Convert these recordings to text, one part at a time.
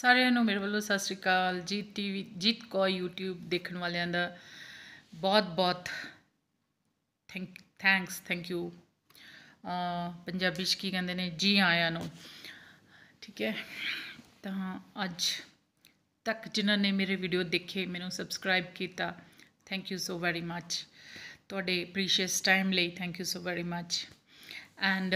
ਸਾਰਿਆਂ ਨੂੰ ਮੇਰੇ ਵੱਲੋਂ ਸਤਿ ਸ਼੍ਰੀ ਅਕਾਲ। ਜੀਤ ਟੀਵੀ, ਜੀਤ ਕੋ YouTube ਦੇਖਣ ਵਾਲਿਆਂ ਦਾ ਬਹੁਤ ਬਹੁਤ thank, thanks, thank you. Punjabi 'ਚ ਕੀ ਕਹਿੰਦੇ ਨੇ? ਜੀ ਆਇਆਂ ਨੂੰ। ਠੀਕ ਹੈ। ਤਾਂ ਅੱਜ ਤੱਕ ਜਿਨ੍ਹਾਂ ਨੇ ਮੇਰੇ ਵੀਡੀਓ ਦੇਖੇ, ਮੈਨੂੰ ਸਬਸਕ੍ਰਾਈਬ ਕੀਤਾ thank you so very much ਤੁਹਾਡੇ ਪ੍ਰੀਸ਼ੀਅਸ ਟਾਈਮ ਲਈ thank you so very much and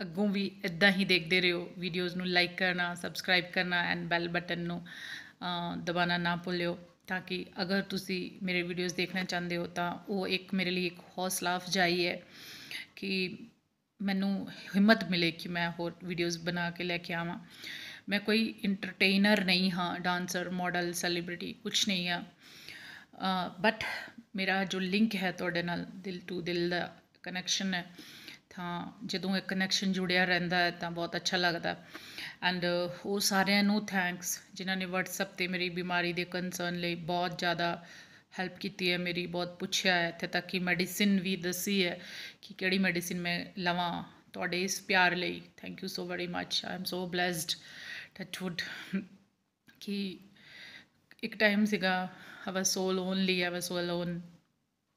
ਅੱਗੋਂ ਵੀ ਇਦਾਂ ਹੀ ਦੇਖਦੇ ਰਹੋ ਵੀਡੀਓਜ਼ ਨੂੰ ਲਾਈਕ ਕਰਨਾ ਸਬਸਕ੍ਰਾਈਬ ਕਰਨਾ ਐਂਡ ਬੈਲ ਬਟਨ ਨੂੰ ਦਬਾਉਣਾ ਨਾ ਭੁੱਲਿਓ ਤਾਂ ਕਿ ਅਗਰ ਤੁਸੀਂ ਮੇਰੇ ਵੀਡੀਓਜ਼ ਦੇਖਣਾ ਚਾਹੁੰਦੇ ਹੋ ਤਾਂ ਉਹ ਇੱਕ ਮੇਰੇ ਲਈ ਇੱਕ ਹੌਸਲਾ ਅਫਜਾਈ ਹੈ ਕਿ ਮੈਨੂੰ ਹਿੰਮਤ ਮਿਲੇ ਕਿ ਮੈਂ ਹੋਰ ਵੀਡੀਓਜ਼ ਬਣਾ ਕੇ ਲੈ ਕੇ ਆਵਾਂ। ਮੈਂ ਕੋਈ ਐਂਟਰਟੇਨਰ ਨਹੀਂ ਹਾਂ ਡਾਂਸਰ ਮਾਡਲ ਸੈਲੀਬ੍ਰਿਟੀ ਕੁਝ ਨਹੀਂ ਆ ਬਟ ਮੇਰਾ ਜੋ ਲਿੰਕ ਹੈ ਤੁਹਾਡੇ ਨਾਲ ਦਿਲ ਟੂ ਦਿਲ ਦਾ ਕਨੈਕਸ਼ਨ ਹੈ ਤਾਂ ਜਦੋਂ ਇੱਕ ਕਨੈਕਸ਼ਨ ਜੁੜਿਆ ਰਹਿੰਦਾ ਹੈ ਤਾਂ ਬਹੁਤ ਅੱਛਾ ਲੱਗਦਾ ਐਂਡ ਉਹ ਸਾਰਿਆਂ ਨੂੰ ਥੈਂਕਸ ਜਿਨ੍ਹਾਂ ਨੇ WhatsApp ਤੇ ਮੇਰੀ ਬਿਮਾਰੀ ਦੇ ਕੰਸਰਨ ਲਈ ਬਹੁਤ ਜ਼ਿਆਦਾ ਹੈਲਪ ਕੀਤੀ ਹੈ, ਮੇਰੀ ਬਹੁਤ ਪੁੱਛਿਆ ਹੈ, ਇੱਥੇ ਤੱਕ ਕਿ ਮੈਡੀਸਿਨ ਵੀ ਦੱਸੀ ਹੈ ਕਿ ਕਿਹੜੀ ਮੈਡੀਸਿਨ ਮੈਂ ਲਵਾਂ ਤੁਹਾਡੇ ਇਸ ਪਿਆਰ ਲਈ। Thank you so very much I am so blessed touchwood ਕਿ ਇੱਕ ਟਾਈਮ ਸੀਗਾ ਆਈ ਵਾਸ ਸੋ ਲੋਨਲੀ ਆਈ ਵਾਸ ਸੋ ਅਲੋਨ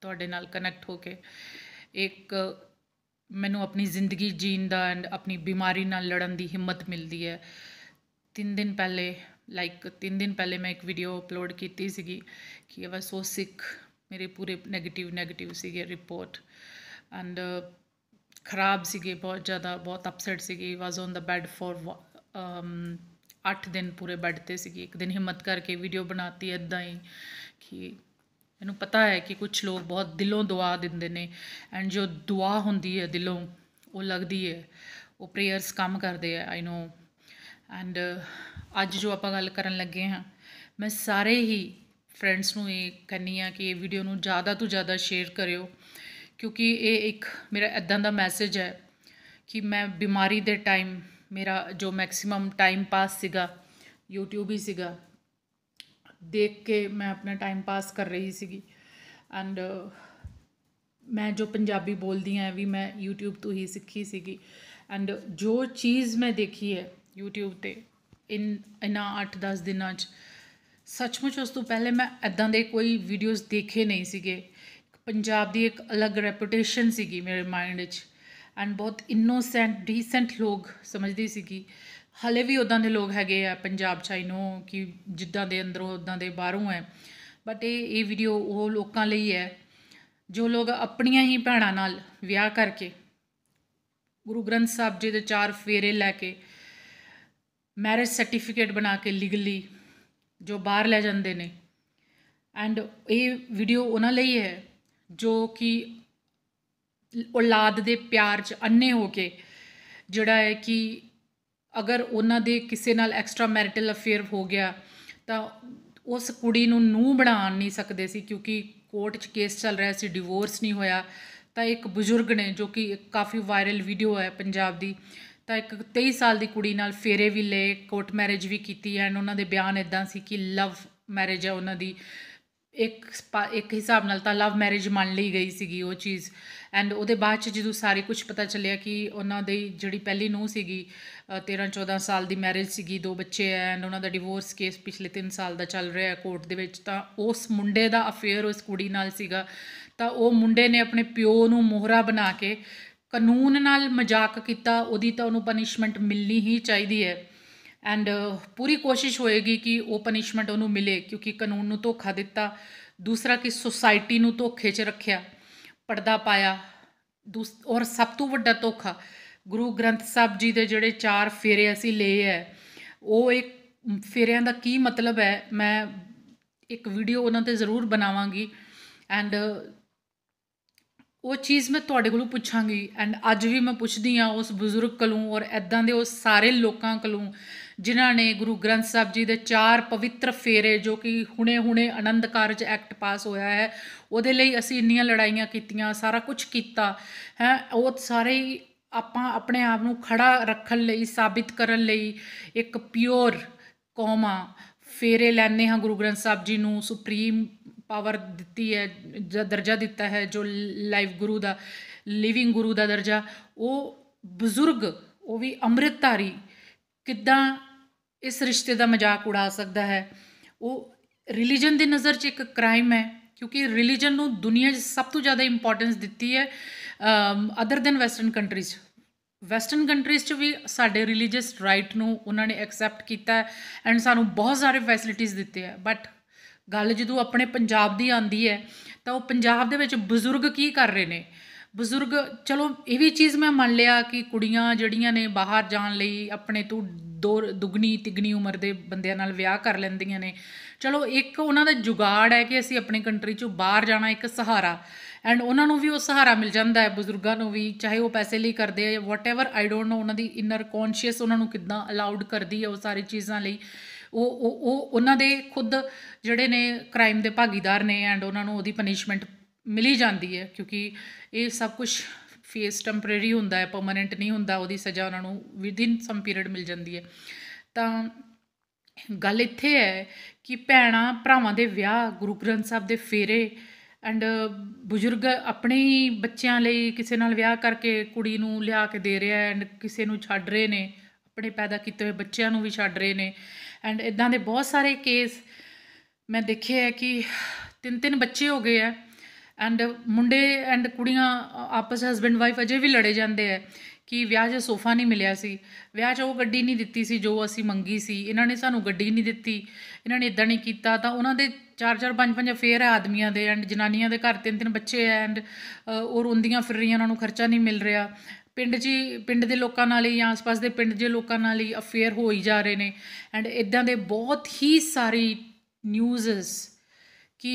ਤੁਹਾਡੇ ਨਾਲ ਕਨੈਕਟ ਹੋ ਕੇ। ਇੱਕ ਮੈਨੂੰ ਆਪਣੀ ਜ਼ਿੰਦਗੀ ਜੀਣ ਦਾ ਐਂਡ ਆਪਣੀ ਬਿਮਾਰੀ ਨਾਲ ਲੜਨ ਦੀ ਹਿੰਮਤ ਮਿਲਦੀ ਹੈ। ਤਿੰਨ ਦਿਨ ਪਹਿਲੇ ਲਾਈਕ ਤਿੰਨ ਦਿਨ ਪਹਿਲੇ ਮੈਂ ਇੱਕ ਵੀਡੀਓ ਅਪਲੋਡ ਕੀਤੀ ਸੀਗੀ ਕਿ ਆਈ ਵਾਸ ਸੋ ਸਿੱਖ ਮੇਰੇ ਪੂਰੇ ਨੈਗੇਟਿਵ ਨੈਗੇਟਿਵ ਸੀਗੇ ਰਿਪੋਰਟ ਐਂਡ ਖਰਾਬ ਸੀਗੇ, ਬਹੁਤ ਜ਼ਿਆਦਾ, ਬਹੁਤ ਅਪਸੈਟ ਸੀਗੀ। Was on the bed for um 8 ਦਿਨ ਪੂਰੇ ਬੈੱਡ ਤੇ ਸੀਗੀ। ਇੱਕ ਦਿਨ ਹਿੰਮਤ ਕਰਕੇ ਵੀਡੀਓ ਬਣਾਤੀ ਇਦਾਂ ਹੀ ਕਿ ਮੈਨੂੰ ਪਤਾ ਹੈ ਕਿ ਕੁਝ ਲੋਕ ਬਹੁਤ ਦਿਲੋਂ ਦੁਆ ਦਿੰਦੇ ਨੇ ਐਂਡ ਜੋ ਦੁਆ ਹੁੰਦੀ ਹੈ ਦਿਲੋਂ, ਉਹ ਲੱਗਦੀ ਹੈ, ਉਹ ਪ੍ਰੇਅਰਸ ਕੰਮ ਕਰਦੇ ਆ ਆਈ ਨੋ ਐਂਡ ਅੱਜ ਜੋ ਆਪਾਂ ਗੱਲ ਕਰਨ ਲੱਗੇ ਹਾਂ, ਮੈਂ ਸਾਰੇ ਹੀ ਫਰੈਂਡਸ ਨੂੰ ਇਹ ਕਹਿੰਨੀ ਆ ਕਿ ਇਹ ਵੀਡੀਓ ਨੂੰ ਜ਼ਿਆਦਾ ਤੋਂ ਜ਼ਿਆਦਾ ਸ਼ੇਅਰ ਕਰਿਓ, ਕਿਉਂਕਿ ਇਹ ਇੱਕ ਮੇਰਾ ਇਦਾਂ ਦਾ ਮੈਸੇਜ ਹੈ ਕਿ ਮੈਂ ਬਿਮਾਰੀ ਦੇ ਟਾਈਮ ਮੇਰਾ ਜੋ ਮੈਕਸਿਮਮ ਟਾਈਮ ਪਾਸ ਸੀਗਾ, YouTube ਹੀ ਸੀਗਾ ਦੇਖ ਕੇ ਮੈਂ ਆਪਣਾ ਟਾਈਮ ਪਾਸ ਕਰ ਰਹੀ ਸੀਗੀ। ਐਂਡ ਮੈਂ ਜੋ ਪੰਜਾਬੀ ਬੋਲਦੀ ਆ ਵੀ ਮੈਂ YouTube ਤੋਂ ਹੀ ਸਿੱਖੀ ਸੀਗੀ। ਐਂਡ ਜੋ ਚੀਜ਼ ਮੈਂ ਦੇਖੀ ਹੈ YouTube ਤੇ, ਇਨ ਇਨਾ 8-10 ਦਿਨਾਂ 'ਚ, ਸੱਚਮੁੱਚ ਉਸ ਤੋਂ ਪਹਿਲੇ ਮੈਂ ਐਦਾਂ ਦੇ ਕੋਈ ਵੀਡੀਓਜ਼ ਦੇਖੇ ਨਹੀਂ ਸੀਗੇ। ਪੰਜਾਬ ਦੀ ਇੱਕ ਅਲੱਗ ਰੈਪੂਟੇਸ਼ਨ ਸੀਗੀ ਮੇਰੇ ਮਾਈਂਡ 'ਚ। ਐਂਡ ਬਹੁਤ ਇਨੋਸੈਂਟ ਡੀਸੈਂਟ ਲੋਕ ਸਮਝਦੀ ਸੀਗੀ। ਹਲੇ ਵੀ ਉਦਾਂ ਦੇ ਲੋਕ ਹੈਗੇ ਆ ਪੰਜਾਬ ਚ ਆਈ ਨੋ ਕਿ ਜਿੱਦਾਂ ਦੇ ਅੰਦਰੋਂ ਉਦਾਂ ਦੇ ਬਾਹਰੋਂ ਹੈ। ਬਟ ਇਹ ਇਹ ਵੀਡੀਓ ਉਹ ਲੋਕਾਂ ਲਈ ਹੈ, ਜੋ ਲੋਕ ਆਪਣੀਆਂ ਹੀ ਭੈਣਾਂ ਨਾਲ ਵਿਆਹ ਕਰਕੇ ਗੁਰੂ ਗ੍ਰੰਥ ਸਾਹਿਬ ਜੀ ਦੇ ਚਾਰ ਫੇਰੇ ਲੈ ਕੇ ਮੈਰਿਜ ਸਰਟੀਫਿਕੇਟ ਬਣਾ ਕੇ ਲੀਗਲੀ ਜੋ ਬਾਹਰ ਲੈ ਜਾਂਦੇ ਨੇ। ਐਂਡ ਇਹ ਵੀਡੀਓ ਉਹਨਾਂ ਲਈ ਹੈ, ਜੋ ਕਿ ਔਲਾਦ ਦੇ ਪਿਆਰ 'ਚ ਅੰਨੇ ਹੋ ਕੇ ਜਿਹੜਾ ਹੈ ਕਿ ਅਗਰ ਉਹਨਾਂ ਦੇ ਕਿਸੇ ਨਾਲ ਐਕਸਟਰਾ ਮੈਰਿਟਲ ਅਫੇਅਰ ਹੋ ਗਿਆ, ਤਾਂ ਉਸ ਕੁੜੀ ਨੂੰ ਨੂੰ ਬਣਾ ਨਹੀਂ ਸਕਦੇ ਸੀ, ਕਿਉਂਕਿ ਕੋਰਟ 'ਚ ਕੇਸ ਚੱਲ ਰਿਹਾ ਸੀ ਡਿਵੋਰਸ ਨਹੀਂ ਹੋਇਆ। ਤਾਂ ਇੱਕ ਬਜ਼ੁਰਗ ਨੇ, ਜੋ ਕਿ ਕਾਫੀ ਵਾਇਰਲ ਵੀਡੀਓ ਹੈ ਪੰਜਾਬ ਦੀ, ਤਾਂ ਇੱਕ 23 ਸਾਲ ਦੀ ਕੁੜੀ ਨਾਲ ਫੇਰੇ ਵੀ ਲਏ ਕੋਰਟ ਮੈਰਿਜ ਵੀ ਕੀਤੀ ਐਂਡ ਉਹਨਾਂ ਦੇ ਬਿਆਨ ਇਦਾਂ ਸੀ ਕਿ ਲਵ ਮੈਰਿਜ ਹੈ ਉਹਨਾਂ ਦੀ। ਇੱਕ ਇੱਕ ਹਿਸਾਬ ਨਾਲ ਤਾਂ ਲਵ ਮੈਰਿਜ ਮੰਨ ਲਈ ਗਈ ਸੀਗੀ ਉਹ ਚੀਜ਼। ਐਂਡ ਉਹਦੇ ਬਾਅਦ ਚ ਜਦੋਂ ਸਾਰੇ ਕੁਝ ਪਤਾ ਚੱਲਿਆ ਕਿ ਉਹਨਾਂ ਦੀ ਜਿਹੜੀ ਪਹਿਲੀ ਨੂੰ ਸੀਗੀ 13 14 ਸਾਲ ਦੀ ਮੈਰਿਜ ਸੀਗੀ, ਦੋ ਬੱਚੇ ਐ ਐਂਡ ਉਹਨਾਂ ਦਾ ਡਿਵੋਰਸ ਕੇਸ ਪਿਛਲੇ 3 ਸਾਲ ਦਾ ਚੱਲ ਰਿਹਾ ਹੈ ਕੋਰਟ ਦੇ ਵਿੱਚ, ਤਾਂ ਉਸ ਮੁੰਡੇ ਦਾ ਅਫੇਅਰ ਉਸ ਕੁੜੀ ਨਾਲ ਸੀਗਾ। ਤਾਂ ਉਹ ਮੁੰਡੇ ਨੇ ਆਪਣੇ ਪਿਓ ਨੂੰ ਮੋਹਰਾ ਬਣਾ ਕੇ ਕਾਨੂੰਨ ਨਾਲ ਮਜ਼ਾਕ ਕੀਤਾ, ਉਹਦੀ ਤਾਂ ਉਹਨੂੰ ਪਨਿਸ਼ਮੈਂਟ ਮਿਲਣੀ ਹੀ ਚਾਹੀਦੀ ਹੈ। ਐਂਡ ਪੂਰੀ ਕੋਸ਼ਿਸ਼ ਹੋਏਗੀ ਕਿ ਉਹ ਪਨਿਸ਼ਮੈਂਟ ਉਹਨੂੰ ਮਿਲੇ, ਕਿਉਂਕਿ ਕਾਨੂੰਨ ਨੂੰ ਧੋਖਾ ਦਿੱਤਾ, ਦੂਸਰਾ ਕਿ ਸੁਸਾਇਟੀ ਨੂੰ ਧੋਖੇ 'ਚ ਰੱਖਿਆ, ਪਰਦਾ ਪਾਇਆ ਔਰ ਸਭ ਤੋਂ ਵੱਡਾ ਧੋਖਾ ਗੁਰੂ ਗ੍ਰੰਥ ਸਾਹਿਬ ਜੀ ਦੇ ਜਿਹੜੇ ਚਾਰ ਫੇਰੇ ਅਸੀਂ ਲਏ ਹੈ, ਉਹ ਇੱਕ ਫੇਰਿਆਂ ਦਾ ਕੀ ਮਤਲਬ ਹੈ, ਮੈਂ ਇੱਕ ਵੀਡੀਓ ਉਹਨਾਂ ਤੇ ਜ਼ਰੂਰ ਬਣਾਵਾਂਗੀ ਐਂਡ ਉਹ ਚੀਜ਼ ਮੈਂ ਤੁਹਾਡੇ ਕੋਲੋਂ ਪੁੱਛਾਂਗੀ ਐਂਡ ਅੱਜ ਵੀ ਮੈਂ ਪੁੱਛਦੀ ਆ ਉਸ ਬਜ਼ੁਰਗ ਕੋਲੋਂ ਔਰ ਐਦਾਂ ਦੇ ਉਸ ਸਾਰੇ ਲੋਕਾਂ ਕੋਲੋਂ ਜਿਨ੍ਹਾਂ ਨੇ ਗੁਰੂ ਗ੍ਰੰਥ ਸਾਹਿਬ ਜੀ ਦੇ ਚਾਰ ਪਵਿੱਤਰ ਫੇਰੇ ਜੋ ਕਿ ਹੁਣੇ-ਹੁਣੇ ਆਨੰਦ ਕਾਰਜ ਐਕਟ ਪਾਸ ਹੋਇਆ ਹੈ, ਉਹਦੇ ਲਈ ਅਸੀਂ ਇੰਨੀਆਂ ਲੜਾਈਆਂ ਕੀਤੀਆਂ, ਸਾਰਾ ਕੁਝ ਕੀਤਾ, ਹੈ, ਉਹ ਸਾਰੇ ਹੀ ਆਪਾਂ ਆਪਣੇ ਆਪ ਨੂੰ ਖੜਾ ਰੱਖਣ ਲਈ, ਸਾਬਿਤ ਕਰਨ ਲਈ ਇੱਕ ਪਿਓਰ ਕੌਮਾ ਫੇਰੇ ਲੈਣੇ ਹਾਂ ਗੁਰੂ ਗ੍ਰੰਥ ਸਾਹਿਬ ਜੀ ਨੂੰ, ਸੁਪਰੀਮ ਪਾਵਰ ਦਿੱਤੀ ਹੈ ਦਰਜਾ ਦਿੱਤਾ ਹੈ ਜੋ ਲਾਈਵ ਗੁਰੂ ਦਾ, ਲਿਵਿੰਗ ਗੁਰੂ ਦਾ ਦਰਜਾ। ਉਹ ਬਜ਼ੁਰਗ, ਉਹ ਵੀ ਅੰਮ੍ਰਿਤਧਾਰੀ ਕਿੱਦਾਂ ਇਸ ਰਿਸ਼ਤੇ ਦਾ ਮਜ਼ਾਕ ਉਡਾ ਸਕਦਾ ਹੈ? ਉਹ ਰਿਲੀਜਨ ਦੀ ਨਜ਼ਰ 'ਚ ਇੱਕ ਕ੍ਰਾਈਮ ਹੈ। ਕਿਉਂਕਿ ਰਿਲੀਜਨ ਨੂੰ ਦੁਨੀਆ 'ਚ ਸਭ ਤੋਂ ਜ਼ਿਆਦਾ ਇੰਪੋਰਟੈਂਸ ਦਿੱਤੀ ਹੈ other than western countries western countries 'ਚ ਵੀ ਸਾਡੇ ਰਿਲੀਜੀਅਸ ਰਾਈਟ ਨੂੰ ਉਹਨਾਂ ਨੇ ਐਕਸੈਪਟ ਕੀਤਾ ਐਂਡ ਸਾਨੂੰ ਬਹੁਤ ਸਾਰੇ ਫੈਸਿਲਿਟੀਆਂ ਦਿੱਤੇ ਆ ਬਟ ਗੱਲ ਜਦੋਂ ਆਪਣੇ ਪੰਜਾਬ ਦੀ ਆਂਦੀ ਹੈ, ਤਾਂ ਉਹ ਪੰਜਾਬ ਦੇ ਵਿੱਚ ਬਜ਼ੁਰਗ ਕੀ ਕਰ ਰਹੇ ਨੇ? ਬਜ਼ੁਰਗ, ਚਲੋ ਇਹ ਵੀ ਚੀਜ਼ ਮੈਂ ਮੰਨ ਲਿਆ ਕਿ ਕੁੜੀਆਂ ਜਿਹੜੀਆਂ ਨੇ ਬਾਹਰ ਜਾਣ ਲਈ ਆਪਣੇ ਤੋਂ ਦੋ ਦੁਗਣੀ ਤਿਗਣੀ ਉਮਰ ਦੇ ਬੰਦਿਆਂ ਨਾਲ ਵਿਆਹ ਕਰ ਲੈਂਦੀਆਂ ਨੇ ਚਲੋ ਇੱਕ ਉਹਨਾਂ ਦਾ ਜੁਗਾੜ ਹੈ ਕਿ ਅਸੀਂ ਆਪਣੀ ਕੰਟਰੀ ਚੋਂ ਬਾਹਰ ਜਾਣਾ ਇੱਕ ਸਹਾਰਾ। ਐਂਡ ਉਹਨਾਂ ਨੂੰ ਵੀ ਉਹ ਸਹਾਰਾ ਮਿਲ ਜਾਂਦਾ ਹੈ, ਬਜ਼ੁਰਗਾਂ ਨੂੰ ਵੀ, ਚਾਹੇ ਉਹ ਪੈਸੇ ਲਈ ਕਰਦੇ ਆ ਵਾਟਐਵਰ ਆਈ ਡੋਨਟ ਨੋ ਉਹਨਾਂ ਦੀ ਇਨਰ ਕੌਨਸ਼ੀਅਸ ਉਹਨਾਂ ਨੂੰ ਕਿੱਦਾਂ ਅਲਾਉਡ ਕਰਦੀ ਹੈ ਉਹ ਸਾਰੀ ਚੀਜ਼ਾਂ ਲਈ। ਉਹ ਉਹ ਉਹ ਉਹਨਾਂ ਦੇ ਖੁਦ ਜਿਹੜੇ ਨੇ ਕ੍ਰਾਈਮ ਦੇ ਭਾਗੀਦਾਰ ਨੇ ਐਂਡ ਉਹਨਾਂ ਨੂੰ ਉਹਦੀ ਪਨਿਸ਼ਮੈਂਟ ਮਿਲੀ ਜਾਂਦੀ ਹੈ ਕਿਉਂਕਿ ਇਹ ਸਭ ਕੁਝ ਫੇਸ ਟੈਂਪਰੇਰੀ ਹੁੰਦਾ ਹੈ ਪਰਮਨੈਂਟ ਨਹੀਂ ਹੁੰਦਾ, ਉਹਦੀ ਸਜ਼ਾ ਉਹਨਾਂ ਨੂੰ ਵਿਦਿਨ ਸਮ ਪੀਰੀਅਡ ਮਿਲ ਜਾਂਦੀ ਹੈ। ਤਾਂ ਗੱਲ ਇੱਥੇ ਹੈ ਕਿ ਭੈਣਾਂ ਭਰਾਵਾਂ ਦੇ ਵਿਆਹ, ਗੁਰੂ ਗ੍ਰੰਥ ਸਾਹਿਬ ਦੇ ਫੇਰੇ ਐਂਡ ਬਜ਼ੁਰਗ ਆਪਣੇ ਹੀ ਬੱਚਿਆਂ ਲਈ ਕਿਸੇ ਨਾਲ ਵਿਆਹ ਕਰਕੇ ਕੁੜੀ ਨੂੰ ਲਿਆ ਕੇ ਦੇ ਰਿਹਾ ਐਂਡ ਕਿਸੇ ਨੂੰ ਛੱਡ ਰਹੇ ਨੇ, ਆਪਣੇ ਪੈਦਾ ਕੀਤੇ ਹੋਏ ਬੱਚਿਆਂ ਨੂੰ ਵੀ ਛੱਡ ਰਹੇ ਨੇ ਐਂਡ ਇਦਾਂ ਦੇ ਬਹੁਤ ਸਾਰੇ ਕੇਸ ਮੈਂ ਦੇਖੇ ਹੈ ਕਿ ਤਿੰਨ ਤਿੰਨ ਬੱਚੇ ਹੋ ਗਏ ਆ ਐਂਡ ਮੁੰਡੇ ਐਂਡ ਕੁੜੀਆਂ, ਆਪਸ ਹਸਬੰਡ ਵਾਈਫ ਅਜੇ ਵੀ ਲੜੇ ਜਾਂਦੇ ਆ ਕਿ ਵਿਆਹ 'ਚ ਸੋਫਾ ਨਹੀਂ ਮਿਲਿਆ ਸੀ। ਵਿਆਹ 'ਚ ਉਹ ਗੱਡੀ ਨਹੀਂ ਦਿੱਤੀ ਸੀ ਜੋ ਅਸੀਂ ਮੰਗੀ ਸੀ। ਇਹਨਾਂ ਨੇ ਸਾਨੂੰ ਗੱਡੀ ਨਹੀਂ ਦਿੱਤੀ। ਇਹਨਾਂ ਨੇ ਇਦਾਂ ਨਹੀਂ ਕੀਤਾ। ਤਾਂ ਉਹਨਾਂ ਦੇ ਚਾਰ ਚਾਰ, ਪੰਜ ਪੰਜ ਅਫੇਅਰ ਹੈ ਆਦਮੀਆਂ ਦੇ ਐਂਡ ਜਨਾਨੀਆਂ ਦੇ ਘਰ ਤਿੰਨ ਤਿੰਨ ਬੱਚੇ ਐ ਐਂਡ ਉਹ ਰੋਂਦੀਆਂ ਫਿਰ ਰਹੀਆਂ, ਉਹਨਾਂ ਨੂੰ ਖਰਚਾ ਨਹੀਂ ਮਿਲ ਰਿਹਾ। ਪਿੰਡ 'ਚ ਪਿੰਡ ਦੇ ਲੋਕਾਂ ਨਾਲ ਹੀ ਜਾਂ ਆਸ-ਪਾਸ ਦੇ ਪਿੰਡ ਦੇ ਲੋਕਾਂ ਨਾਲ ਹੀ ਅਫੇਅਰ ਹੋ ਹੀ ਜਾ ਰਹੇ ਨੇ। ਐਂਡ ਇਦਾਂ ਦੇ ਬਹੁਤ ਹੀ ਸਾਰੀ ਨਿਊਜ਼ਸ ਕਿ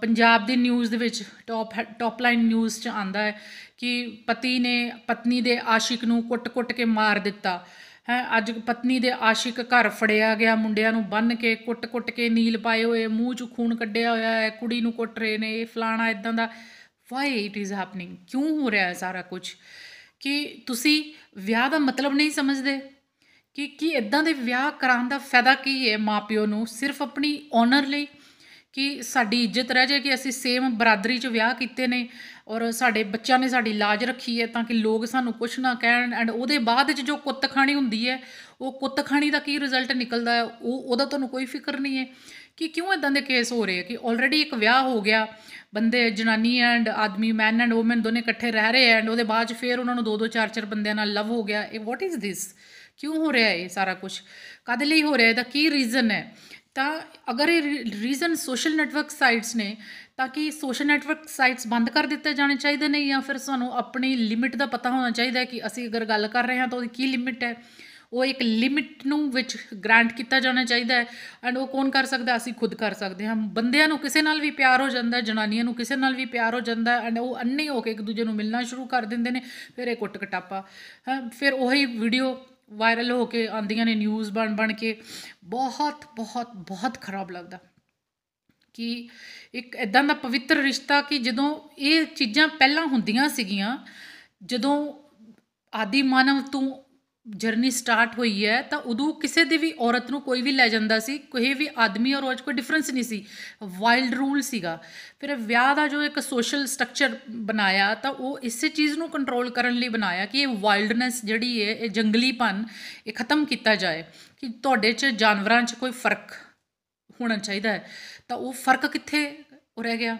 ਪੰਜਾਬ ਦੀ ਨਿਊਜ਼ ਦੇ ਵਿੱਚ ਟੌਪ ਟੌਪ ਲਾਈਨ ਨਿਊਜ਼ 'ਚ ਆਂਦਾ ਹੈ। ਕਿ ਪਤੀ ਨੇ ਪਤਨੀ ਦੇ ਆਸ਼ਿਕ ਨੂੰ ਕੁੱਟ-ਕੁੱਟ ਕੇ ਮਾਰ ਦਿੱਤਾ। ਹੈ, ਅੱਜ ਪਤਨੀ ਦੇ ਆਸ਼ਿਕ ਘਰ ਫੜਿਆ ਗਿਆ, ਮੁੰਡਿਆਂ ਨੂੰ ਬੰਨ ਕੇ ਕੁੱਟ-ਕੁੱਟ ਕੇ ਨੀਲ ਪਾਏ ਹੋਏ, ਮੂੰਹ 'ਚ ਖੂਨ ਕੱਢਿਆ ਹੋਇਆ ਹੈ, ਕੁੜੀ ਨੂੰ ਕੁੱਟ ਰਹੇ ਨੇ, ਇਹ ਫਲਾਣਾ ਇਦਾਂ ਦਾ। ਵਾਈ ਇਟ ਇਜ਼ ਹੈਪਨਿੰਗ ਕਿਉਂ ਹੋ ਰਿਹਾ ਹੈ ਸਾਰਾ ਕੁਝ ਕਿ ਤੁਸੀਂ ਵਿਆਹ ਦਾ ਮਤਲਬ ਨਹੀਂ ਸਮਝਦੇ? ਕਿ ਕੀ ਇਦਾਂ ਦੇ ਵਿਆਹ ਕਰਾਉਣ ਦਾ ਫਾਇਦਾ ਕੀ ਹੈ ਮਾਪਿਓ ਨੂੰ? ਸਿਰਫ ਆਪਣੀ ਓਨਰ ਲਈ? ਕਿ ਸਾਡੀ ਇੱਜ਼ਤ ਰਹਿ ਜਾਏ ਕਿ ਅਸੀਂ ਸੇਮ ਬਰਾਦਰੀ 'ਚ ਵਿਆਹ ਕੀਤੇ ਨੇ ਔਰ ਸਾਡੇ ਬੱਚਿਆਂ ਨੇ ਸਾਡੀ ਲਾਜ ਰੱਖੀ ਹੈ ਤਾਂ ਕਿ ਲੋਕ ਸਾਨੂੰ ਕੁਝ ਨਾ ਕਹਿਣ ਐਂਡ ਉਹਦੇ ਬਾਅਦ 'ਚ ਜੋ ਕੁੱਤਖਾਣੀ ਹੁੰਦੀ ਹੈ, ਉਹ ਕੁੱਤਖਾਣੀ ਦਾ ਕੀ ਰਿਜ਼ਲਟ ਨਿਕਲਦਾ ਹੈ, ਉਹ, ਉਹਦਾ ਤੁਹਾਨੂੰ ਕੋਈ ਫਿਕਰ ਨਹੀਂ ਹੈ ਕਿ ਕਿਉਂ ਇਦਾਂ ਦੇ ਕੇਸ ਹੋ ਰਹੇ ਕਿ ਆਲਰੇਡੀ ਇੱਕ ਵਿਆਹ ਹੋ ਗਿਆ, ਬੰਦੇ ਜਨਾਨੀ ਐਂਡ ਆਦਮੀ ਮੈਨ ਐਂਡ ਔਮਨ ਦੋਨੇ ਇਕੱਠੇ ਰਹਿ ਰਹੇ ਐਂਡ ਉਹਦੇ ਬਾਅਦ 'ਚ ਫੇਰ ਉਹਨਾਂ ਨੂੰ ਦੋ ਦੋ, ਚਾਰ ਚਾਰ ਬੰਦਿਆਂ ਨਾਲ ਲਵ ਹੋ ਗਿਆ, ਇਹ ਵਾਟ ਇਜ਼ ਥਿਸ ਕਿਉਂ ਹੋ ਰਿਹਾ ਇਹ ਸਾਰਾ ਕੁਝ ਕਦ ਲਈ ਹੋ ਰਿਹਾ ਇਹਦਾ? ਕੀ ਰੀਜ਼ਨ ਹੈ? ਤਾਂ ਅਗਰ ਇਹ ਰੀਜ਼ਨ ਸੋਸ਼ਲ ਨੈਟਵਰਕ ਸਾਈਟਸ ਨੇ, ਤਾਂ ਕਿ ਸੋਸ਼ਲ ਨੈਟਵਰਕ ਸਾਈਟਸ ਬੰਦ ਕਰ ਦਿੱਤੇ ਜਾਣੇ ਚਾਹੀਦੇ ਨੇ ਜਾਂ ਫਿਰ ਸਾਨੂੰ ਆਪਣੀ ਲਿਮਿਟ ਦਾ ਪਤਾ ਹੋਣਾ ਚਾਹੀਦਾ ਹੈ ਕਿ ਅਸੀਂ ਅਗਰ ਗੱਲ ਕਰ ਰਹੇ ਹਾਂ ਤਾਂ ਉਹਦੀ ਕੀ ਲਿਮਿਟ ਹੈ? ਉਹ ਇੱਕ ਲਿਮਿਟ ਨੂੰ ਵਿੱਚ ਗ੍ਰਾਂਟ ਕੀਤਾ ਜਾਣਾ ਚਾਹੀਦਾ ਹੈ ਐਂਡ ਉਹ ਕੌਣ ਕਰ ਸਕਦਾ? ਅਸੀਂ ਖੁਦ ਕਰ ਸਕਦੇ ਹਾਂ। ਬੰਦਿਆਂ ਨੂੰ ਕਿਸੇ ਨਾਲ ਵੀ ਪਿਆਰ ਹੋ ਜਾਂਦਾ ਜਨਾਨੀਆਂ ਨੂੰ ਕਿਸੇ ਨਾਲ ਵੀ ਪਿਆਰ ਹੋ ਜਾਂਦਾ ਐਂਡ ਉਹ ਅੰਨੇ ਹੋ ਕੇ ਇੱਕ ਦੂਜੇ ਨੂੰ ਮਿਲਣਾ ਸ਼ੁਰੂ ਕਰ ਦਿੰਦੇ ਨੇ, ਫਿਰ ਇਹ ਕੁੱਟ ਕਟਾਪਾ ਫਿਰ ਉਹੀ ਵੀਡੀਓ ਵਾਇਰਲ ਹੋ ਕੇ ਆਉਂਦੀਆਂ ਨੇ ਨਿਊਜ਼ ਬਣ ਬਣ ਕੇ, ਬਹੁਤ ਬਹੁਤ ਬਹੁਤ ਖਰਾਬ ਲੱਗਦਾ। ਕਿ ਇੱਕ ਇਦਾਂ ਦਾ ਪਵਿੱਤਰ ਰਿਸ਼ਤਾ ਕਿ ਜਦੋਂ ਇਹ ਚੀਜ਼ਾਂ ਪਹਿਲਾਂ ਹੁੰਦੀਆਂ ਸੀਗੀਆਂ, ਜਦੋਂ ਆਦੀ ਮਾਨਵ ਤੋਂ ਜਰਨੀ ਸਟਾਰਟ ਹੋਈ ਹੈ, ਤਾਂ ਉਦੋਂ ਕਿਸੇ ਦੀ ਵੀ ਔਰਤ ਨੂੰ ਕੋਈ ਵੀ ਲੈ ਜਾਂਦਾ ਸੀ, ਕੋਈ ਵੀ ਆਦਮੀ ਔਰ ਔਰਤ ਕੋਈ ਡਿਫਰੈਂਸ ਨਹੀਂ ਸੀ ਵਾਈਲਡ ਰੂਲ ਸੀਗਾ। ਫਿਰ ਵਿਆਹ ਦਾ ਜੋ ਇੱਕ ਸੋਸ਼ਲ ਸਟਰਕਚਰ ਬਣਾਇਆ, ਤਾਂ ਉਹ ਇਸੇ ਚੀਜ਼ ਨੂੰ ਕੰਟਰੋਲ ਕਰਨ ਲਈ ਬਣਾਇਆ ਕਿ ਇਹ ਵਾਈਲਡਨੈਸ ਜਿਹੜੀ ਹੈ, ਇਹ ਜੰਗਲੀਪਨ, ਇਹ ਖਤਮ ਕੀਤਾ ਜਾਏ, ਕਿ ਤੁਹਾਡੇ 'ਚ ਜਾਨਵਰਾਂ 'ਚ ਕੋਈ ਫ਼ਰਕ ਹੋਣਾ ਚਾਹੀਦਾ ਹੈ। ਤਾਂ ਉਹ ਫ਼ਰਕ ਕਿੱਥੇ ਰਹਿ ਗਿਆ?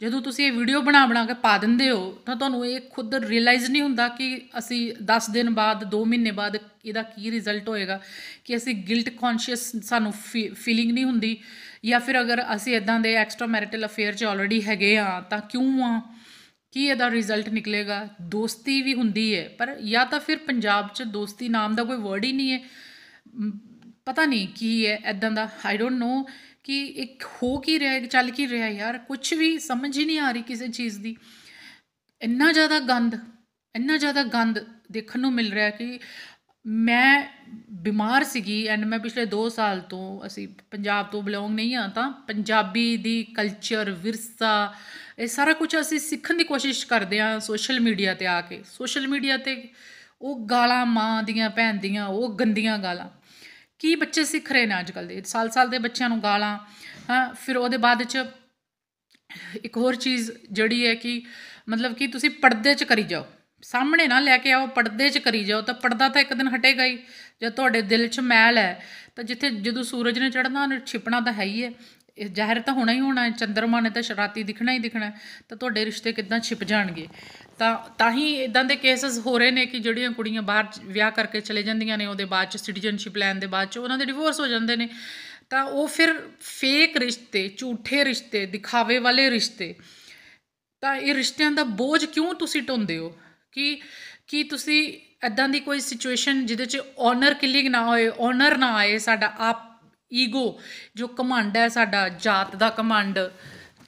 ਜਦੋਂ ਤੁਸੀਂ ਇਹ ਵੀਡੀਓ ਬਣਾ ਬਣਾ ਕੇ ਪਾ ਦਿੰਦੇ ਹੋ, ਤਾਂ ਤੁਹਾਨੂੰ ਇਹ ਖੁਦ ਰਿਅਲਾਈਜ਼ ਨਹੀਂ ਹੁੰਦਾ ਕਿ ਅਸੀਂ 10 ਦਿਨ ਬਾਅਦ 2 ਮਹੀਨੇ ਬਾਅਦ ਇਹਦਾ ਕੀ ਰਿਜ਼ਲਟ ਹੋਏਗਾ, ਕਿ ਅਸੀਂ ਗਿਲਟ ਕੌਨਸ਼ੀਅਸ ਸਾਨੂੰ ਫੀਲਿੰਗ ਨਹੀਂ ਹੁੰਦੀ, ਜਾਂ ਫਿਰ ਅਗਰ ਅਸੀਂ ਇਦਾਂ ਦੇ ਐਕਸਟਰਾ ਮੈਰਿਟਲ ਅਫੇਅਰ 'ਚ ਆਲਰੇਡੀ ਹੈਗੇ ਆ, ਤਾਂ ਕਿਉਂ ਆ? ਕੀ ਇਹਦਾ ਰਿਜ਼ਲਟ ਨਿਕਲੇਗਾ? ਦੋਸਤੀ ਵੀ ਹੁੰਦੀ ਹੈ ਪਰ ਜਾਂ ਤਾਂ ਫਿਰ ਪੰਜਾਬ 'ਚ ਦੋਸਤੀ ਨਾਮ ਦਾ ਕੋਈ ਵਰਡ ਹੀ ਨਹੀਂ ਹੈ ਪਤਾ ਨਹੀਂ ਕੀ ਹੈ ਇਦਾਂ ਦਾ ਆਈ ਡੋਨਟ ਨੋ ਕਿ ਇੱਕ ਹੋ ਕੀ ਰਿਹਾ ਚੱਲ ਕੀ ਰਿਹਾ ਯਾਰ ਕੁਝ ਵੀ ਸਮਝ ਹੀ ਨਹੀਂ ਆ ਰਹੀ ਕਿਸੇ ਚੀਜ਼ ਦੀ। ਇੰਨਾ ਜ਼ਿਆਦਾ ਗੰਦ, ਇੰਨਾ ਜ਼ਿਆਦਾ ਗੰਦ ਦੇਖਣ ਨੂੰ ਮਿਲ ਰਿਹਾ ਕਿ ਮੈਂ ਬਿਮਾਰ ਸੀਗੀ ਐਂਡ ਮੈਂ ਪਿਛਲੇ 2 ਸਾਲ ਤੋਂ, ਅਸੀਂ ਪੰਜਾਬ ਤੋਂ ਬਿਲੋਂਗ ਨਹੀਂ ਆ, ਤਾਂ ਪੰਜਾਬੀ ਦੀ ਕਲਚਰ ਵਿਰਸਾ, ਇਹ ਸਾਰਾ ਕੁਝ ਅਸੀਂ ਸਿੱਖਣ ਦੀ ਕੋਸ਼ਿਸ਼ ਕਰਦੇ ਆ ਸੋਸ਼ਲ ਮੀਡੀਆ ਤੇ ਆ ਕੇ। ਸੋਸ਼ਲ ਮੀਡੀਆ ਤੇ ਉਹ ਗਾਲਾਂ ਮਾਂ ਦੀਆਂ, ਭੈਣ ਦੀਆਂ, ਉਹ ਗੰਦੀਆਂ ਗਾਲਾਂ। ਕੀ ਬੱਚੇ ਸਿੱਖ ਰਹੇ ਨੇ ਅੱਜ ਕੱਲ ਦੇ? ਸਾਲ ਸਾਲ ਦੇ ਬੱਚਿਆਂ ਨੂੰ ਗਾਲਾਂ, ਹਾਂ, ਫਿਰ ਉਹਦੇ ਬਾਅਦ ਚ ਇੱਕ ਹੋਰ ਚੀਜ਼ ਜਿਹੜੀ ਹੈ ਕਿ ਮਤਲਬ ਕਿ ਤੁਸੀਂ ਪਰਦੇ 'ਚ ਕਰੀ ਜਾਓ। ਸਾਹਮਣੇ ਨਾ ਲੈ ਕੇ ਆਓ ਪਰਦੇ 'ਚ ਕਰੀ ਜਾਓ, ਤਾਂ ਪਰਦਾ ਤਾਂ ਇੱਕ ਦਿਨ ਹਟੇਗਾ ਹੀ। ਜਾਂ ਤੁਹਾਡੇ ਦਿਲ 'ਚ ਮੈਲ ਹੈ, ਤਾਂ ਜਿੱਥੇ ਜਦੋਂ ਸੂਰਜ ਨੇ ਚੜ੍ਹਨਾ, ਉਹਨੇ ਛਿਪਣਾ ਤਾਂ ਹੈ ਹੀ ਹੈ। ਇਹ ਜ਼ਾਹਿਰ ਤਾਂ ਹੋਣਾ ਹੀ ਹੋਣਾ ਚੰਦਰਮਾ ਨੇ ਤਾਂ ਸ਼ਰਾਤੀ ਦਿਖਣਾ ਹੀ ਦਿਖਣਾ ਤਾਂ ਤੁਹਾਡੇ ਰਿਸ਼ਤੇ ਕਿੱਦਾਂ ਛਿਪ ਜਾਣਗੇ? ਤਾਂ ਤਾਂ ਹੀ ਇਦਾਂ ਦੇ ਕੇਸਸ ਹੋ ਰਹੇ ਨੇ ਕਿ ਜਿਹੜੀਆਂ ਕੁੜੀਆਂ ਬਾਹਰ ਵਿਆਹ ਕਰਕੇ ਚਲੇ ਜਾਂਦੀਆਂ ਨੇ, ਉਹਦੇ ਬਾਅਦ ਚ ਸਿਟੀਜ਼ਨਸ਼ਿਪ ਲੈਣ ਦੇ ਬਾਅਦ ਚ ਉਹਨਾਂ ਦੇ ਡਿਵੋਰਸ ਹੋ ਜਾਂਦੇ ਨੇ। ਤਾਂ ਉਹ ਫਿਰ ਫੇਕ ਰਿਸ਼ਤੇ, ਝੂਠੇ ਰਿਸ਼ਤੇ, ਦਿਖਾਵੇ ਵਾਲੇ ਰਿਸ਼ਤੇ, ਤਾਂ ਇਹ ਰਿਸ਼ਤਿਆਂ ਦਾ ਬੋਝ ਕਿਉਂ ਤੁਸੀਂ ਢੋਂਦੇ ਹੋ? ਕਿ, ਕੀ ਤੁਸੀਂ ਐਦਾਂ ਦੀ ਕੋਈ ਸਿਚੁਏਸ਼ਨ ਜਿਹਦੇ 'ਚ ਓਨਰ ਕਿਲਿੰਗ ਨਾ ਹੋਏ ਓਨਰ ਨਾ ਆਏ, ਸਾਡਾ ਆਪ ਈਗੋ, ਜੋ ਘਮੰਡ ਹੈ ਸਾਡਾ, ਜਾਤ ਦਾ ਘਮੰਡ,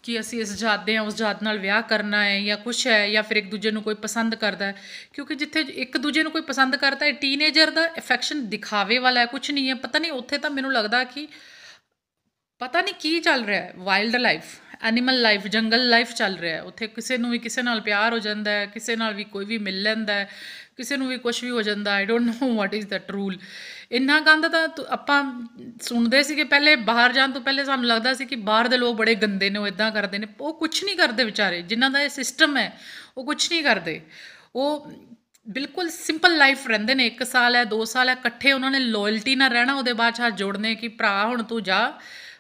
ਕਿ ਅਸੀਂ ਇਸ ਜਾਤ ਦੇ ਹਾਂ, ਉਸ ਜਾਤ ਨਾਲ ਵਿਆਹ ਕਰਨਾ ਹੈ ਜਾਂ ਕੁਛ ਹੈ ਜਾਂ ਫਿਰ ਇੱਕ ਦੂਜੇ ਨੂੰ ਕੋਈ ਪਸੰਦ ਕਰਦਾ ਹੈ। ਕਿਉਂਕਿ ਜਿੱਥੇ ਇੱਕ ਦੂਜੇ ਨੂੰ ਕੋਈ ਪਸੰਦ ਕਰਦਾ ਹੈ, ਟੀਨੇਜਰ ਦਾ ਅਫੈਕਸ਼ਨ ਦਿਖਾਵੇ ਵਾਲਾ ਹੈ, ਕੁਛ ਨਹੀਂ ਹੈ। ਪਤਾ ਨਹੀਂ, ਉੱਥੇ ਤਾਂ ਮੈਨੂੰ ਲੱਗਦਾ ਕਿ ਪਤਾ ਨਹੀਂ ਕੀ ਚੱਲ ਰਿਹਾ ਹੈ wild life animal life jungle life ਚੱਲ ਰਿਹਾ ਉੱਥੇ ਕਿਸੇ ਨੂੰ ਵੀ ਕਿਸੇ ਨਾਲ ਪਿਆਰ ਹੋ ਜਾਂਦਾ ਹੈ, ਕਿਸੇ ਨਾਲ ਵੀ ਕੋਈ ਵੀ ਮਿਲ ਲੈਂਦਾ ਕਿਸੇ ਨੂੰ ਵੀ ਕੁਝ ਵੀ ਹੋ ਜਾਂਦਾ I don't know what is that rule ਇੰਨਾ ਗੰਦ ਤਾਂ ਤੁ- ਆਪਾਂ ਸੁਣਦੇ ਸੀਗੇ ਪਹਿਲੇ, ਬਾਹਰ ਜਾਣ ਤੋਂ ਪਹਿਲੇ ਸਾਨੂੰ ਲੱਗਦਾ ਸੀ ਕਿ ਬਾਹਰ ਦੇ ਲੋਕ ਬੜੇ ਗੰਦੇ ਨੇ, ਉਹ ਇਦਾਂ ਕਰਦੇ ਨੇ। ਉਹ ਕੁਝ ਨਹੀਂ ਕਰਦੇ ਵਿਚਾਰੇ, ਜਿਨ੍ਹਾਂ ਦਾ ਇਹ ਸਿਸਟਮ ਹੈ, ਉਹ ਕੁਝ ਨਹੀਂ ਕਰਦੇ। ਉਹ ਬਿਲਕੁਲ ਸਿੰਪਲ ਲਾਈਫ ਰਹਿੰਦੇ ਨੇ। 1 ਸਾਲ ਹੈ 2 ਸਾਲ ਹੈ, ਇਕੱਠੇ ਉਹਨਾਂ ਨੇ ਲਾਇਲਟੀ ਨਾਲ ਰਹਿਣਾ, ਉਹਦੇ ਬਾਅਦ ਚ ਹੱਥ ਜੋੜਨੇ ਕਿ ਭਰਾ ਹੁਣ ਤੂੰ ਜਾ।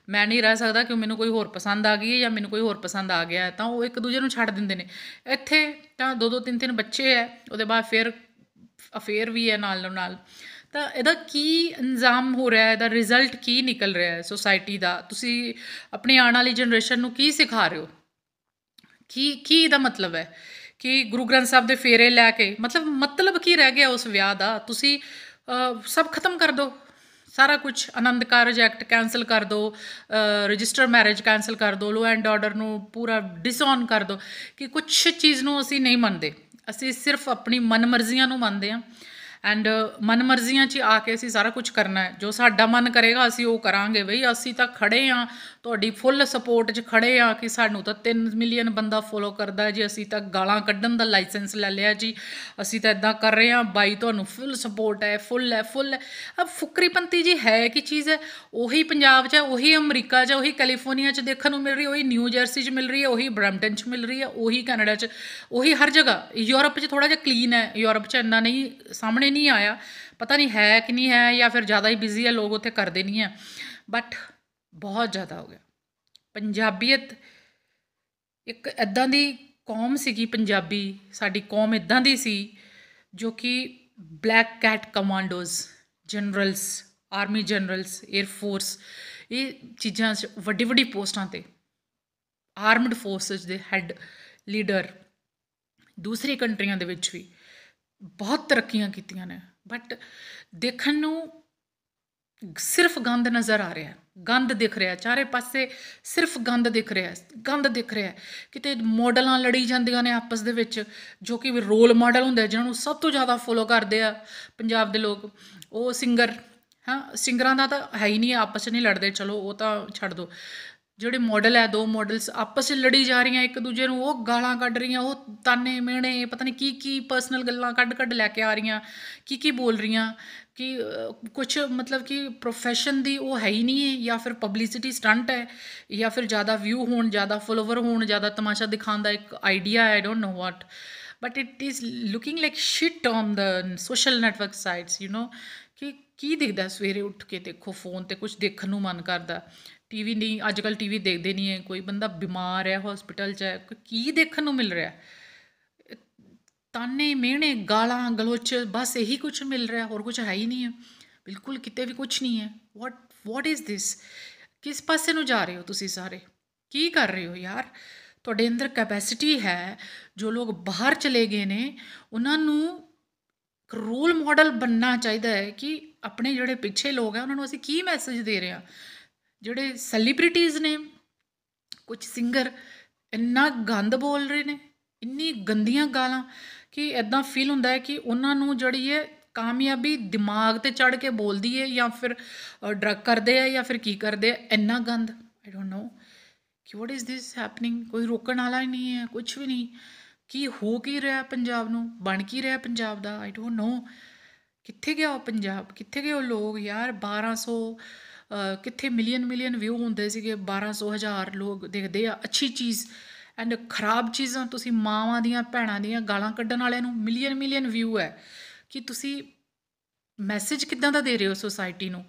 ਮੈਂ ਨਹੀਂ ਰਹਿ ਸਕਦਾ ਕਿ ਮੈਨੂੰ ਕੋਈ ਹੋਰ ਪਸੰਦ ਆ ਗਈ ਹੈ ਜਾਂ ਮੈਨੂੰ ਕੋਈ ਹੋਰ ਪਸੰਦ ਆ ਗਿਆ ਤਾਂ ਉਹ ਇੱਕ ਦੂਜੇ ਨੂੰ ਛੱਡ ਦਿੰਦੇ ਨੇ। ਇੱਥੇ ਤਾਂ ਦੋ ਦੋ ਤਿੰਨ ਤਿੰਨ ਬੱਚੇ ਹੈ, ਉਹਦੇ ਬਾਅਦ ਫਿਰ ਅਫੇਅਰ ਵੀ ਹੈ ਨਾਲ ਨਾਲ। ਤਾਂ ਇਹਦਾ ਕੀ ਇੰਜ਼ਾਮ ਹੋ ਰਿਹਾ ਹੈ? ਇਹਦਾ ਰਿਜ਼ਲਟ ਕੀ ਨਿਕਲ ਰਿਹਾ ਹੈ ਸੋਸਾਇਟੀ ਦਾ? ਤੁਸੀਂ ਆਪਣੀ ਆਉਣ ਵਾਲੀ ਜਨਰੇਸ਼ਨ ਨੂੰ ਕੀ ਸਿਖਾ ਰਹੇ ਹੋ? ਕੀ ਕੀ ਇਹਦਾ ਮਤਲਬ ਹੈ? ਕਿ ਗੁਰੂ ਗ੍ਰੰਥ ਸਾਹਿਬ ਦੇ ਫੇਰੇ ਲੈ ਕੇ ਮਤਲਬ ਮਤਲਬ ਕੀ ਰਹਿ ਗਿਆ ਉਸ ਵਿਆਹ ਦਾ? ਤੁਸੀਂ ਸਭ ਖਤਮ ਕਰ ਦਿਓ। ਸਾਰਾ ਕੁਝ ਆਨੰਦ ਕਾਰਜ ਐਕਟ ਕੈਨਸਲ ਕਰ ਦਿਓ ਰਜਿਸਟਰ ਮੈਰਿਜ ਕੈਨਸਲ ਕਰ ਦਿਓ ਲੋ ਐਂਡ ਆਰਡਰ ਨੂੰ ਪੂਰਾ ਡਿਸਓਨ ਕਰ ਦਿਓ ਕਿ ਕੁਝ ਚੀਜ਼ ਨੂੰ ਅਸੀਂ ਨਹੀਂ ਮੰਨਦੇ। ਅਸੀਂ ਸਿਰਫ ਆਪਣੀ ਮਨਮਰਜ਼ੀਆਂ ਨੂੰ ਮੰਨਦੇ ਹਾਂ। ਐਂਡ uh, ਮਨਮਰਜ਼ੀਆਂ 'ਚ ਆ ਕੇ ਅਸੀਂ ਸਾਰਾ ਕੁਝ ਕਰਨਾ ਹੈ। ਜੋ ਸਾਡਾ ਮਨ ਕਰੇਗਾ, ਅਸੀਂ ਉਹ ਕਰਾਂਗੇ ਬਈ। ਅਸੀਂ ਤਾਂ ਖੜੇ ਆ ਤੁਹਾਡੀ ਫੁੱਲ ਸਪੋਰਟ 'ਚ ਖੜੇ ਆ ਕਿ ਸਾਨੂੰ ਤਾਂ 3 ਮਿਲੀਅਨ ਬੰਦਾ ਫੋਲੋ ਕਰਦਾ ਜੀ। ਅਸੀਂ ਤਾਂ ਗਾਲਾਂ ਕੱਢਣ ਦਾ ਲਾਇਸੈਂਸ ਲੈ ਲਿਆ ਜੀ। ਅਸੀਂ ਤਾਂ ਇਦਾਂ ਕਰ ਰਹੇ ਆ ਬਾਈ ਤੁਹਾਨੂੰ ਫੁੱਲ ਸਪੋਰਟ ਹੈ ਫੁੱਲ ਹੈ ਫੁੱਲ ਹੈ। ਅਬ ਫੁਕਰੀਪੰਤੀ ਜੀ ਹੈ ਕੀ ਚੀਜ਼ ਹੈ? ਉਹੀ ਪੰਜਾਬ 'ਚ ਹੈ, ਉਹੀ ਅਮਰੀਕਾ 'ਚ ਉਹੀ ਕੈਲੀਫੋਰਨੀਆ 'ਚ ਦੇਖਣ ਨੂੰ ਮਿਲ ਰਹੀ ਉਹੀ ਨਿਊ ਜਰਸੀ 'ਚ ਮਿਲ ਰਹੀ ਹੈ, ਉਹੀ ਬਰੈਂਪਟਨ 'ਚ ਮਿਲ ਰਹੀ ਹੈ, ਉਹੀ ਕੈਨੇਡਾ 'ਚ, ਉਹੀ ਹਰ ਜਗ੍ਹਾ। ਯੂਰਪ 'ਚ ਥੋੜਾ ਜਿਹਾ ਕਲੀਨ ਹੈ। ਯੂਰਪ 'ਚ ਇੰਨਾ ਨਹੀਂ, ਸਾਹਮਣੇ ਨਹੀਂ ਆਇਆ। ਪਤਾ ਨਹੀਂ ਹੈ ਕਿ ਨਹੀਂ ਹੈ ਜਾਂ ਫਿਰ ਜ਼ਿਆਦਾ ਹੀ ਬਿਜ਼ੀ ਹੈ, ਲੋਕ ਉੱਥੇ ਕਰਦੇ ਨਹੀਂ ਹੈ। ਬਟ ਬਹੁਤ ਜ਼ਿਆਦਾ ਹੋ ਗਿਆ। ਪੰਜਾਬੀਅਤ ਇੱਕ ਐਦਾਂ ਦੀ ਕੌਮ ਸੀਗੀ ਪੰਜਾਬੀ, ਸਾਡੀ ਕੌਮ ਇਦਾਂ ਦੀ ਸੀ ਜੋ ਕਿ black cat commandos generals army generals air force ਇਹ ਚੀਜ਼ਾਂ 'ਚ ਵੱਡੀ ਵੱਡੀ ਪੋਸਟਾਂ ਤੇ ਆਰਮਡ ਫੋਰਸਸ ਦੇ ਹੈੱਡ ਲੀਡਰ ਦੂਸਰੀ ਕੰਟਰੀਆਂ ਦੇ ਵਿੱਚ ਵੀ ਬਹੁਤ ਤਰੱਕੀਆਂ ਕੀਤੀਆਂ ਨੇ ਬਟ ਦੇਖਣ ਨੂੰ ਸਿਰਫ ਗੰਦ ਨਜ਼ਰ ਆ ਰਿਹਾ ਗੰਦ ਦਿਖ ਰਿਹਾ, ਚਾਰੇ ਪਾਸੇ ਸਿਰਫ ਗੰਦ ਦਿਖ ਰਿਹਾ ਗੰਦ ਦਿਖ ਰਿਹਾ, ਕਿਤੇ ਮਾਡਲਾਂ ਲੜੀ ਜਾਂਦੀਆਂ ਨੇ ਆਪਸ ਦੇ ਵਿੱਚ, ਜੋ ਕਿ ਰੋਲ ਮਾਡਲ ਹੁੰਦੇ, ਜਿਹਨਾਂ ਨੂੰ ਸਭ ਤੋਂ ਜ਼ਿਆਦਾ ਫੋਲੋ ਕਰਦੇ ਆ ਪੰਜਾਬ ਦੇ ਲੋਕ, ਉਹ ਸਿੰਗਰ ਹਾਂ ਸਿੰਗਰਾਂ ਦਾ ਤਾਂ ਹੈ ਹੀ ਨਹੀਂ, ਆਪਸ 'ਚ ਨਹੀਂ ਲੜਦੇ, ਚਲੋ ਉਹ ਤਾਂ ਛੱਡ ਦਿਓ ਜਿਹੜੇ ਮਾਡਲ ਹੈ, ਦੋ ਮਾਡਲਸ ਆਪਸ 'ਚ ਲੜੀ ਜਾ ਰਹੀਆਂ, ਇੱਕ ਦੂਜੇ ਨੂੰ ਉਹ ਗਾਲਾਂ ਕੱਢ ਰਹੀਆਂ, ਉਹ ਤਾਨੇ, ਮਿਹਣੇ, ਪਤਾ ਨਹੀਂ ਕੀ ਕੀ ਪਰਸਨਲ ਗੱਲਾਂ ਕੱਢ ਕੱਢ ਲੈ ਕੇ ਆ ਰਹੀਆਂ, ਕੀ ਕੀ ਬੋਲ ਰਹੀਆਂ, ਕਿ ਕੁਝ ਮਤਲਬ ਕਿ ਪ੍ਰੋਫੈਸ਼ਨ ਦੀ ਉਹ ਹੈ ਹੀ ਨਹੀਂ ਹੈ ਜਾਂ ਫਿਰ ਪਬਲਿਸਿਟੀ ਸਟੰਟ ਹੈ, ਜਾਂ ਫਿਰ ਜ਼ਿਆਦਾ ਵਿਊ ਹੋਣ, ਜ਼ਿਆਦਾ ਫੋਲੋਵਰ ਹੋਣ, ਜ਼ਿਆਦਾ ਤਮਾਸ਼ਾ ਦਿਖਾਉਣ ਦਾ ਇੱਕ idea I don't know what but it is looking like shit on the social network sites you know ਕਿ ਕੀ ਦਿਖਦਾ ਸਵੇਰੇ ਉੱਠ ਕੇ ਦੇਖੋ ਫੋਨ ਤੇ ਕੁਝ ਦੇਖਣ ਨੂੰ ਮਨ ਕਰਦਾ। ਟੀਵੀ ਨਹੀਂ ਅੱਜ ਕੱਲ ਟੀਵੀ ਦੇਖਦੇ ਨਹੀਂ ਹੈ, ਕੋਈ ਬੰਦਾ ਬਿਮਾਰ ਹੈ ਹਸਪੀਟਲ 'ਚ ਹੈ ਕੀ ਦੇਖਣ ਨੂੰ ਮਿਲ ਰਿਹਾ? ਤਾਨੇ ਮਿਹਣੇ, ਗਾਲਾਂ, ਗਲੋਚ, ਬਸ ਇਹੀ ਕੁਝ ਮਿਲ ਰਿਹਾ, ਹੋਰ ਕੁਝ ਹੈ ਹੀ ਨਹੀਂ ਹੈ। ਬਿਲਕੁਲ ਕਿਤੇ ਵੀ ਕੁਝ ਨਹੀਂ ਹੈ। ਵਾਟ ਵਾਟ ਇਜ਼ ਥਿਸ ਕਿਸ ਪਾਸੇ ਨੂੰ ਜਾ ਰਹੇ ਹੋ ਤੁਸੀਂ ਸਾਰੇ? ਕੀ ਕਰ ਰਹੇ ਹੋ ਯਾਰ? ਤੁਹਾਡੇ ਅੰਦਰ ਕੈਪੈਸਿਟੀ ਹੈ, ਜੋ ਲੋਕ ਬਾਹਰ ਚਲੇ ਗਏ ਨੇ, ਉਹਨਾਂ ਨੂੰ ਰੋਲ ਮਾਡਲ ਬੰਨਣਾ ਚਾਹੀਦਾ ਹੈ ਕਿ ਆਪਣੇ ਜਿਹੜੇ ਪਿੱਛੇ ਲੋਕ ਆ ਉਹਨਾਂ ਨੂੰ ਅਸੀਂ ਕੀ ਮੈਸੇਜ ਦੇ ਰਹੇ ਹਾਂ? ਜਿਹੜੇ ਸੈਲੀਬ੍ਰਿਟੀਜ਼ ਨੇ ਕੁਝ ਸਿੰਗਰ ਇੰਨਾ ਗੰਦ ਬੋਲ ਰਹੇ ਨੇ ਇੰਨੀ ਗੰਦੀਆਂ ਗਾਲਾਂ ਕਿ ਐਦਾਂ ਫੀਲ ਹੁੰਦਾ ਹੈ ਕਿ ਉਹਨਾਂ ਨੂੰ ਜਿਹੜੀ ਹੈ ਕਾਮਯਾਬੀ ਦਿਮਾਗ ਤੇ ਚੜ ਕੇ ਬੋਲਦੀ ਹੈ ਜਾਂ ਫਿਰ ਡਰਗ ਕਰਦੇ ਆ ਜਾਂ ਫਿਰ ਕੀ ਕਰਦੇ ਆ ਇੰਨਾ ਗੰਦ। ਆਈ ਡੋਨਟ ਨੋ ਕਿ ਵਾਟ ਇਜ਼ ਥਿਸ ਹੈਪਨਿੰਗ ਕੋਈ ਰੋਕਣ ਵਾਲਾ ਹੀ ਨਹੀਂ ਹੈ ਕੁਝ ਵੀ ਨਹੀਂ। ਕੀ ਹੋ ਕੀ ਰਿਹਾ ਪੰਜਾਬ ਨੂੰ? ਬਣ ਕੀ ਰਿਹਾ ਪੰਜਾਬ ਦਾ? ਆਈ ਡੋਨਟ ਨੋ ਕਿੱਥੇ ਗਿਆ ਉਹ ਪੰਜਾਬ? ਕਿੱਥੇ ਗਏ ਉਹ ਲੋਕ? ਯਾਰ 1200 ਅ, ਕਿੱਥੇ ਮਿਲੀਅਨ ਮਿਲੀਅਨ ਵਿਊ ਹੁੰਦੇ ਸੀਗੇ 1200 ਹਜ਼ਾਰ ਲੋਕ ਦੇਖਦੇ ਆ, ਅੱਛੀ ਚੀਜ਼। ਐਂਡ ਖਰਾਬ ਚੀਜ਼ਾਂ ਤੁਸੀਂ ਮਾਵਾਂ ਦੀਆਂ, ਭੈਣਾਂ ਦੀਆਂ ਗਾਲਾਂ ਕੱਢਣ ਵਾਲਿਆਂ ਨੂੰ ਮਿਲੀਅਨ ਮਿਲੀਅਨ ਵਿਊ ਹੈ। ਕਿ ਤੁਸੀਂ ਮੈਸੇਜ ਕਿੱਦਾਂ ਦਾ ਦੇ ਰਹੇ ਹੋ ਸੋਸਾਇਟੀ ਨੂੰ?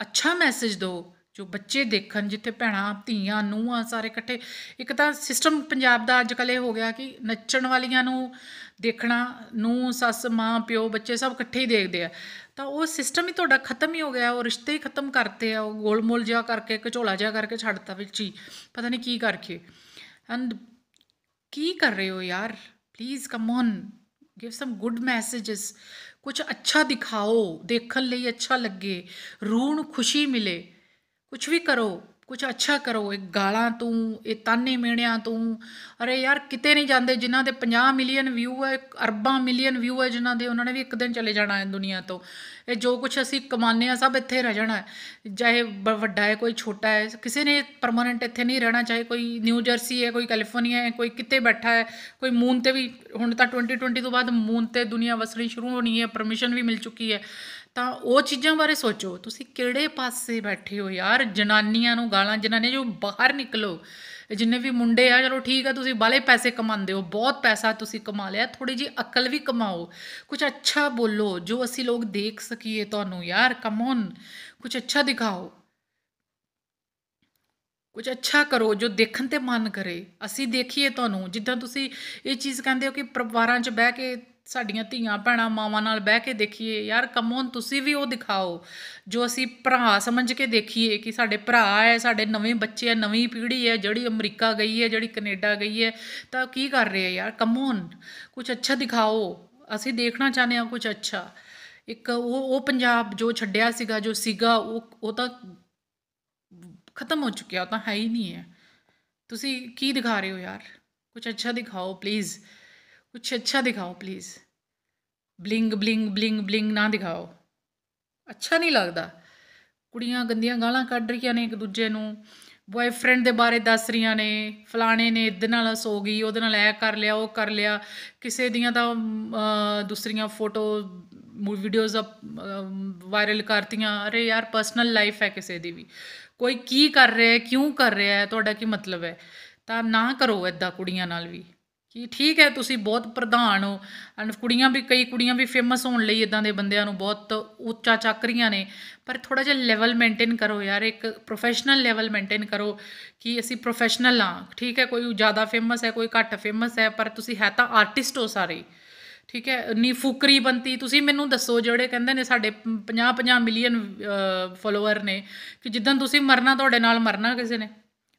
ਅੱਛਾ ਮੈਸੇਜ ਦਿਓ, ਜੋ ਬੱਚੇ ਦੇਖਣ, ਜਿੱਥੇ ਭੈਣਾਂ, ਧੀਆਂ, ਨੂੰਹਾਂ ਸਾਰੇ ਇਕੱਠੇ। ਇੱਕ ਤਾਂ ਸਿਸਟਮ ਪੰਜਾਬ ਦਾ ਅੱਜ ਕੱਲ੍ਹ ਇਹ ਹੋ ਗਿਆ ਕਿ ਨੱਚਣ ਵਾਲੀਆਂ ਨੂੰ ਦੇਖਣਾ ਨੂੰ ਸੱਸ, ਮਾਂ, ਪਿਓ, ਬੱਚੇ ਸਭ ਇਕੱਠੇ ਹੀ ਦੇਖਦੇ ਆ। ਤਾਂ ਉਹ ਸਿਸਟਮ ਹੀ ਤੁਹਾਡਾ ਖਤਮ ਹੀ ਹੋ ਗਿਆ, ਉਹ ਰਿਸ਼ਤੇ ਹੀ ਖਤਮ ਕਰਤੇ ਆ, ਉਹ ਗੋਲਮੋਲ ਜਿਹਾ ਕਰਕੇ ਘਚੋਲਾ ਜਿਹਾ ਕਰਕੇ ਛੱਡਤਾ ਵਿੱਚ ਹੀ ਪਤਾ ਨਹੀਂ ਕੀ ਕਰਕੇ ਐਂਡ ਕੀ ਕਰ ਰਹੇ ਹੋ ਯਾਰ? Please come on give some good messages ਕੁਝ ਅੱਛਾ ਦਿਖਾਓ, ਦੇਖਣ ਲਈ ਅੱਛਾ ਲੱਗੇ, ਰੂਹ ਨੂੰ ਖੁਸ਼ੀ ਮਿਲੇ। ਕੁਝ ਵੀ ਕਰੋ। ਕੁਝ ਅੱਛਾ ਕਰੋ, ਇਹ ਗਾਲਾਂ ਤੋਂ, ਇਹ ਤਾਨੇ ਮੇਣਿਆਂ ਤੋਂ। ਅਰੇ ਯਾਰ, ਕਿਤੇ ਨਹੀਂ ਜਾਂਦੇ, ਜਿਨ੍ਹਾਂ ਦੇ 50 ਮਿਲੀਅਨ ਵਿਊ ਹੈ, ਅਰਬਾਂ ਮਿਲੀਅਨ ਵਿਊ ਹੈ, ਜਿਨ੍ਹਾਂ ਦੇ ਉਹਨਾਂ ਨੇ ਵੀ ਇੱਕ ਦਿਨ ਚਲੇ ਜਾਣਾ ਹੈ ਦੁਨੀਆ ਤੋਂ। ਇਹ ਜੋ ਕੁਝ ਅਸੀਂ ਕਮਾਉਂਦੇ ਆ ਸਭ ਇੱਥੇ ਰਹਿ ਜਾਣਾ ਚਾਹੇ ਬ- ਵੱਡਾ ਹੈ, ਕੋਈ ਛੋਟਾ ਹੈ, ਕਿਸੇ ਨੇ ਪਰਮਾਨੈਂਟ ਇੱਥੇ ਨਹੀਂ ਰਹਿਣਾ, ਚਾਹੇ ਕੋਈ ਨਿਊ ਜਰਸੀ ਹੈ, ਕੋਈ ਕੈਲੀਫੋਰਨੀਆ ਹੈ, ਕੋਈ ਕਿਤੇ ਬੈਠਾ ਹੈ, ਕੋਈ ਮੂਨ ਤੇ ਵੀ, ਹੁਣ ਤਾਂ 2020 ਤੋਂ ਬਾਅਦ ਮੂਨ ਤੇ ਦੁਨੀਆ ਵਸਣੀ ਸ਼ੁਰੂ ਹੋਣੀ ਹੈ ਪਰਮਿਸ਼ਨ ਵੀ ਮਿਲ ਚੁੱਕੀ ਹੈ। ਤਾਂ ਉਹ ਚੀਜ਼ਾਂ ਬਾਰੇ ਸੋਚੋ। ਤੁਸੀਂ ਕਿਹੜੇ ਪਾਸੇ ਬੈਠੇ ਹੋ ਯਾਰ? ਜਨਾਨੀਆਂ ਨੂੰ ਗਾਲਾਂ, ਜਨਾਨੀਆਂ ਜੋ ਬਾਹਰ ਨਿਕਲੋ। ਜਿੰਨੇ ਵੀ ਮੁੰਡੇ ਆ, ਚਲੋ ਠੀਕ ਆ, ਤੁਸੀਂ ਬਾਲੇ ਪੈਸੇ ਕਮਾਉਂਦੇ ਹੋ, ਬਹੁਤ ਪੈਸਾ ਤੁਸੀਂ ਕਮਾ ਲਿਆ ਥੋੜੀ ਜੀ ਅਕਲ ਵੀ ਕਮਾਓ। ਕੁਝ ਅੱਛਾ ਬੋਲੋ, ਜੋ ਅਸੀਂ ਲੋਕ ਦੇਖ ਸਕੀਏ ਤੁਹਾਨੂੰ ਯਾਰ ਕਮ ਔਨ ਕੁਝ ਅੱਛਾ ਦਿਖਾਓ। ਕੁਝ ਅੱਛਾ ਕਰੋ, ਜੋ ਦੇਖਣ ਤੇ ਮਨ ਕਰੇ। ਅਸੀਂ ਦੇਖੀਏ ਤੁਹਾਨੂੰ। ਜਿੱਦਾਂ ਤੁਸੀਂ ਇਹ ਚੀਜ਼ ਕਹਿੰਦੇ ਹੋ ਕਿ ਪਰਿਵਾਰਾਂ 'ਚ ਬਹਿ ਕੇ ਸਾਡੀਆਂ ਧੀਆਂ ਭੈਣਾਂ ਮਾਵਾਂ ਨਾਲ ਬਹਿ ਕੇ ਦੇਖੀਏ, ਯਾਰ ਕਮੋਨ ਤੁਸੀਂ ਵੀ ਉਹ ਦਿਖਾਓ, ਜੋ ਅਸੀਂ ਭਰਾ ਸਮਝ ਕੇ ਦੇਖੀਏ ਕਿ ਸਾਡੇ ਭਰਾ ਹੈ, ਸਾਡੇ ਨਵੇਂ ਬੱਚੇ ਹੈ, ਨਵੀਂ ਪੀੜ੍ਹੀ ਹੈ, ਜਿਹੜੀ ਅਮਰੀਕਾ ਗਈ ਹੈ, ਜਿਹੜੀ ਕੈਨੇਡਾ ਗਈ ਹੈ, ਤਾਂ ਕੀ ਕਰ ਰਹੇ ਹੈ ਯਾਰ? ਕਮੋਨ ਕੁਝ ਅੱਛਾ ਦਿਖਾਓ, ਅਸੀਂ ਦੇਖਣਾ ਚਾਹੁੰਦੇ ਹਾਂ ਕੁਝ ਅੱਛਾ। ਇੱਕ ਉਹ ਉਹ ਪੰਜਾਬ ਜੋ ਛੱਡਿਆ ਸੀਗਾ, ਜੋ ਸੀਗਾ, ਉਹ ਉਹ ਤਾਂ ਖਤਮ ਹੋ ਚੁੱਕਿਆ, ਉਹ ਤਾਂ ਹੈ ਹੀ ਨਹੀਂ ਹੈ। ਤੁਸੀਂ ਕੀ ਦਿਖਾ ਰਹੇ ਹੋ ਯਾਰ? ਕੁਝ ਅੱਛਾ ਦਿਖਾਓ ਪਲੀਜ਼ ਕੁਝ ਅੱਛਾ ਦਿਖਾਓ please bling bling bling bling ਨਾ ਦਿਖਾਓ ਅੱਛਾ ਨਹੀਂ ਲੱਗਦਾ ਕੁੜੀਆਂ ਗੰਦੀਆਂ ਗਾਲਾਂ ਕੱਢ ਰਹੀਆਂ ਨੇ ਇੱਕ ਦੂਜੇ ਨੂੰ ਬॉयਫ੍ਰੈਂਡ ਦੇ ਬਾਰੇ ਦੱਸ ਰਹੀਆਂ ਨੇ ਫਲਾਣੇ ਨੇ ਇਹਦੇ ਨਾਲ ਸੋ ਗਈ ਉਹਦੇ ਨਾਲ ਐ ਕਰ ਲਿਆ ਉਹ ਕਰ ਲਿਆ ਕਿਸੇ ਦੀਆਂ ਤਾਂ ਦੂਸਰੀਆਂ ਫੋਟੋ ਵੀਡੀਓਜ਼ ਵਾਇਰਲ ਕਰਤੀਆਂ ਅਰੇ ਯਾਰ ਪਰਸਨਲ ਲਾਈਫ ਹੈ ਕਿਸੇ ਦੀ ਵੀ ਕੋਈ ਕੀ ਕਰ ਰਿਹਾ ਹੈ ਕਿਉਂ ਕਰ ਰਿਹਾ ਹੈ ਤੁਹਾਡਾ ਕੀ ਮਤਲਬ ਹੈ ਤਾਂ ਨਾ ਕਰੋ ਐਦਾਂ ਕੁੜੀਆਂ ਨਾਲ ਵੀ ਕਿ ਠੀਕ ਹੈ, ਤੁਸੀਂ ਬਹੁਤ ਪ੍ਰਧਾਨ ਹੋ। ਐਂਡ ਕੁੜੀਆਂ ਵੀ, ਕਈ ਕੁੜੀਆਂ ਵੀ ਫੇਮਸ ਹੋਣ ਲਈ ਇਦਾਂ ਦੇ ਬੰਦਿਆਂ ਨੂੰ ਬਹੁਤ ਉੱਚਾ ਚੱਕ ਰਹੀਆਂ ਨੇ। ਪਰ ਥੋੜਾ ਜਿਹਾ ਲੈਵਲ ਮੇਨਟੇਨ ਕਰੋ ਯਾਰ, ਇੱਕ ਪ੍ਰੋਫੈਸ਼ਨਲ ਲੈਵਲ ਮੇਨਟੇਨ ਕਰੋ ਕਿ ਅਸੀਂ ਪ੍ਰੋਫੈਸ਼ਨਲ ਹਾਂ। ਠੀਕ ਹੈ, ਕੋਈ ਜ਼ਿਆਦਾ ਫੇਮਸ ਹੈ, ਕੋਈ ਘੱਟ ਫੇਮਸ ਹੈ, ਪਰ ਤੁਸੀਂ ਹੈ ਤਾਂ ਆਰਟਿਸਟ ਹੋ ਸਾਰੇ। ਠੀਕ ਹੈ ਨੀ ਫੁਕਰੀ ਬੰਤੀ, ਤੁਸੀਂ ਮੈਨੂੰ ਦੱਸੋ ਜਿਹੜੇ ਕਹਿੰਦੇ ਨੇ ਸਾਡੇ 50 50 ਮਿਲੀਅਨ ਫੋਲੋਅਰ ਨੇ ਕਿ ਜਿੱਦਾਂ ਤੁਸੀਂ ਮਰਨਾ, ਤੁਹਾਡੇ ਨਾਲ ਮਰਨਾ ਕਿਸੇ ਨੇ?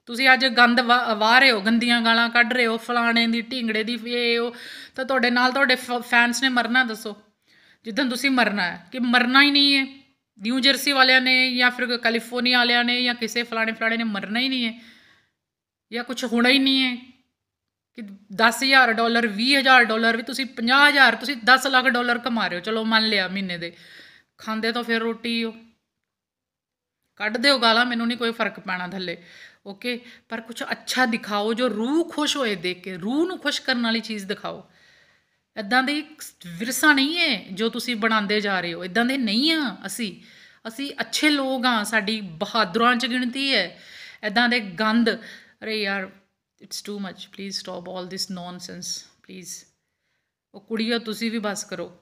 ਤੁਸੀਂ ਅੱਜ ਗੰਦ ਵਾ- ਵਾਹ ਰਹੇ ਹੋ, ਗੰਦੀਆਂ ਗਾਲਾਂ ਕੱਢ ਰਹੇ ਹੋ, ਫਲਾਣੇ ਦੀ, ਢਿੰਗੜੇ ਦੀ ਇਹ, ਉਹ। ਤਾਂ ਤੁਹਾਡੇ ਨਾਲ ਤੁਹਾਡੇ ਫੈਨਸ ਨੇ ਮਰਨਾ ਦੱਸੋ। ਜਿੱਦਾਂ ਤੁਸੀਂ ਮਰਨਾ ਹੈ, ਕਿ ਮਰਨਾ ਹੀ ਨਹੀਂ ਹੈ। ਨਿਊ ਜਰਸੀ ਵਾਲਿਆਂ ਨੇ ਜਾਂ ਫਿਰ ਕੈਲੀਫੋਰਨੀਆ ਵਾਲਿਆਂ ਨੇ ਜਾਂ ਕਿਸੇ ਫਲਾਣੇ ਫਲਾਣੇ ਨੇ ਮਰਨਾ ਹੀ ਨਹੀਂ ਹੈ। ਜਾਂ ਕੁਝ ਹੋਣਾ ਹੀ ਨਹੀਂ ਹੈ। ਕਿ 10000 ਡਾਲਰ 20000 ਡਾਲਰ ਵੀ ਤੁਸੀਂ 50000 ਤੁਸੀਂ 10 ਲੱਖ ਡਾਲਰ ਕਮਾ ਰਹੇ ਹੋ। ਚਲੋ ਮੰਨ ਲਿਆ ਮਹੀਨੇ ਦੇ। ਖਾਂਦੇ ਤਾਂ ਫਿਰ ਰੋਟੀ ਹੋ। ਕੱਢ ਦਿਓ ਗਾਲਾਂ, ਮੈਨੂੰ ਨਹੀਂ ਕੋਈ ਫ਼ਰਕ ਪੈਣਾ ਥੱਲੇ। ਓਕੇ ਪਰ ਕੁਝ ਅੱਛਾ ਦਿਖਾਓ, ਜੋ ਰੂਹ ਖੁਸ਼ ਹੋਏ ਦੇਖ ਕੇ, ਰੂਹ ਨੂੰ ਖੁਸ਼ ਕਰਨ ਵਾਲੀ ਚੀਜ਼ ਦਿਖਾਓ। ਇਦਾਂ ਦੇ ਵਿਰਸਾ ਨਹੀਂ ਹੈ ਜੋ ਤੁਸੀਂ ਬਣਾਉਂਦੇ ਜਾ ਰਹੇ ਹੋ। ਇਦਾਂ ਦੇ ਨਹੀਂ ਆ ਅਸੀਂ। ਅਸੀਂ ਅੱਛੇ ਲੋਕ ਆ ਸਾਡੀ ਬਹਾਦਰਾਂ ਚ ਗਿਣਤੀ ਹੈ। ਇਦਾਂ ਦੇ ਗੰਦ ਅਰੇ ਯਾਰ it's too much please stop all this nonsense please ਉਹ ਕੁੜੀਓ ਤੁਸੀਂ ਵੀ ਬਸ ਕਰੋ।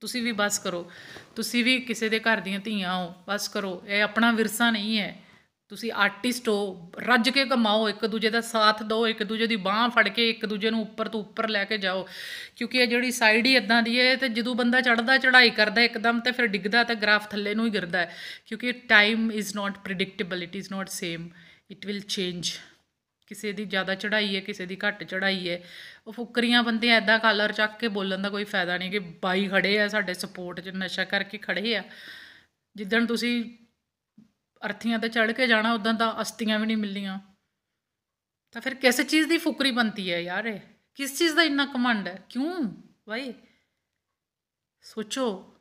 ਤੁਸੀਂ ਵੀ ਬਸ ਕਰੋ। ਤੁਸੀਂ ਵੀ ਕਿਸੇ ਦੇ ਘਰ ਦੀਆਂ ਧੀਆਂ ਹੋ, ਬਸ ਕਰੋ। ਇਹ ਆਪਣਾ ਵਿਰਸਾ ਨਹੀਂ ਹੈ। ਤੁਸੀਂ ਆਰਟਿਸਟ ਹੋ, ਰੱਜ ਕੇ ਕਮਾਓ, ਇੱਕ ਦੂਜੇ ਦਾ ਸਾਥ ਦਿਓ, ਇੱਕ ਦੂਜੇ ਦੀ ਬਾਹ ਫੜ ਕੇ ਇੱਕ ਦੂਜੇ ਨੂੰ ਉੱਪਰ ਤੋਂ ਉੱਪਰ ਲੈ ਕੇ ਜਾਓ। ਕਿਉਂਕਿ ਇਹ ਜਿਹੜੀ ਸਾਈਡ ਹੀ ਇਦਾਂ ਦੀ ਹੈ ਤੇ ਜਦੋਂ ਬੰਦਾ ਚੜਦਾ ਚੜਾਈ ਕਰਦਾ ਇੱਕਦਮ ਤੇ ਫਿਰ ਡਿੱਗਦਾ ਤੇ ਗ੍ਰਾਫ ਥੱਲੇ ਨੂੰ ਹੀ ਗਿਰਦਾ ਹੈ। ਕਿਉਂਕਿ time is not predictable it is not same it will change ਕਿਸੇ ਦੀ ਜ਼ਿਆਦਾ ਚੜਾਈ ਹੈ, ਕਿਸੇ ਦੀ ਘੱਟ ਚੜਾਈ ਹੈ। ਉਹ ਫੁਕਰੀਆਂ ਬੰਦੇ ਐਦਾਂ ਕਾਲਰ ਚੱਕ ਕੇ ਬੋਲਣ ਦਾ ਕੋਈ ਫਾਇਦਾ ਨਹੀਂ ਕਿ ਬਾਈ ਖੜੇ ਆ, ਸਾਡੇ ਸਪੋਰਟ 'ਚ ਨਸ਼ਾ ਕਰਕੇ ਖੜੇ ਆ। ਜਿੱਦਣ ਤੁਸੀਂ ਅਰਥੀਆਂ ਤੇ ਚੜ ਕੇ ਜਾਣਾ ਉਦਾਂ ਤਾਂ ਅਸਤੀਆਂ ਵੀ ਨਹੀਂ ਮਿਲਣੀਆਂ। ਤਾਂ ਫਿਰ ਕਿਸ ਚੀਜ਼ ਦੀ ਫੁਕਰੀ ਬਣਤੀ ਹੈ ਯਾਰ ਇਹ? ਕਿਸ ਚੀਜ਼ ਦਾ ਇੰਨਾ ਕਮੰਡ ਹੈ? ਕਿਉਂ? ਭਾਈ ਸੋਚੋ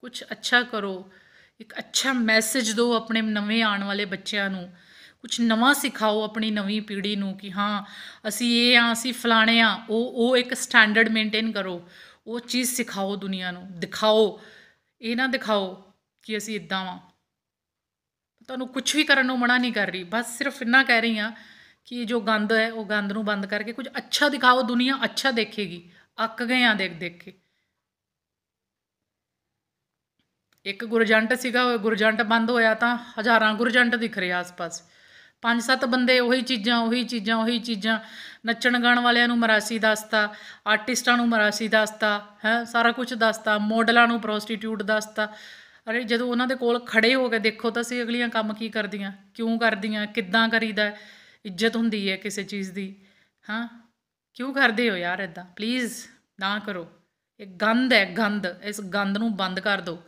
ਕੁਝ ਅੱਛਾ ਕਰੋ, ਇੱਕ ਅੱਛਾ ਮੈਸੇਜ ਦਿਓ ਆਪਣੇ ਨਵੇਂ ਆਉਣ ਵਾਲੇ ਬੱਚਿਆਂ ਨੂੰ। ਕੁਝ ਨਵਾਂ ਸਿਖਾਓ ਆਪਣੀ ਨਵੀਂ ਪੀੜ੍ਹੀ ਨੂੰ ਕਿ ਹਾਂ, ਅਸੀਂ ਇਹ ਆ, ਅਸੀਂ ਫਲਾਣੇ ਆ, ਉਹ ਉਹ ਇੱਕ ਸਟੈਂਡਰਡ ਮੇਨਟੇਨ ਕਰੋ। ਉਹ ਚੀਜ਼ ਸਿਖਾਓ ਦੁਨੀਆ ਨੂੰ, ਦਿਖਾਓ। ਇਹ ਨਾ ਦਿਖਾਓ ਕਿ ਅਸੀਂ ਇਦਾਂ ਵਾਂ। ਤੁਹਾਨੂੰ ਕੁਝ ਵੀ ਕਰਨ ਨੂੰ ਮਨਾ ਨਹੀਂ ਕਰ ਰਹੀ। ਬਸ ਸਿਰਫ ਇੰਨਾ ਕਹਿ ਰਹੀ ਹਾਂ ਕਿ ਜੋ ਗੰਦ ਹੈ, ਉਹ ਗੰਦ ਨੂੰ ਬੰਦ ਕਰਕੇ ਕੁਝ ਅੱਛਾ ਦਿਖਾਓ, ਦੁਨੀਆ ਅੱਛਾ ਦੇਖੇਗੀ। ਅੱਕ ਗਏ ਆ ਦੇਖ ਦੇਖ ਕੇ। ਇੱਕ ਗੁਰਜੰਟ ਸੀਗਾ, ਉਹ ਗੁਰਜੰਟ ਬੰਦ ਹੋਇਆ ਤਾਂ ਹਜ਼ਾਰਾਂ ਗੁਰਜੰਟ ਦਿਖ ਰਹੇ ਆਸ-ਪਾਸ। ਪੰਜ, ਸੱਤ ਬੰਦੇ ਉਹੀ ਚੀਜ਼ਾਂ ਉਹੀ ਚੀਜ਼ਾਂ ਉਹੀ ਚੀਜ਼ਾਂ, ਨੱਚਣ ਗਾਣ ਵਾਲਿਆਂ ਨੂੰ ਮਰਾਸੀ ਦੱਸਤਾ, ਆਰਟਿਸਟਾਂ ਨੂੰ ਮਰਾਸੀ ਦੱਸਤਾ, ਹੈ, ਸਾਰਾ ਕੁਝ ਦੱਸਤਾ, ਮਾਡਲਾਂ ਨੂੰ ਪ੍ਰੋਸਟੀਟਿਊਟ ਦੱਸਤਾ ਅਰੇ ਜਦੋਂ ਉਹਨਾਂ ਦੇ ਕੋਲ ਖੜੇ ਹੋ ਕੇ ਦੇਖੋ ਤਾਂ ਅਸੀਂ ਅਗਲੀਆਂ ਕੰਮ ਕੀ ਕਰਦੀਆਂ, ਕਿਉਂ ਕਰਦੀਆਂ, ਕਿੱਦਾਂ ਕਰੀਦਾ, ਇੱਜ਼ਤ ਹੁੰਦੀ ਹੈ ਕਿਸੇ ਚੀਜ਼ ਦੀ, ਹਾਂ? ਕਿਉਂ ਕਰਦੇ ਹੋ ਯਾਰ ਇਦਾਂ ਪਲੀਜ਼ ਨਾ ਕਰੋ। ਇਹ ਗੰਦ ਹੈ ਗੰਦ ਇਸ ਗੰਦ ਨੂੰ ਬੰਦ ਕਰ ਦਿਓ।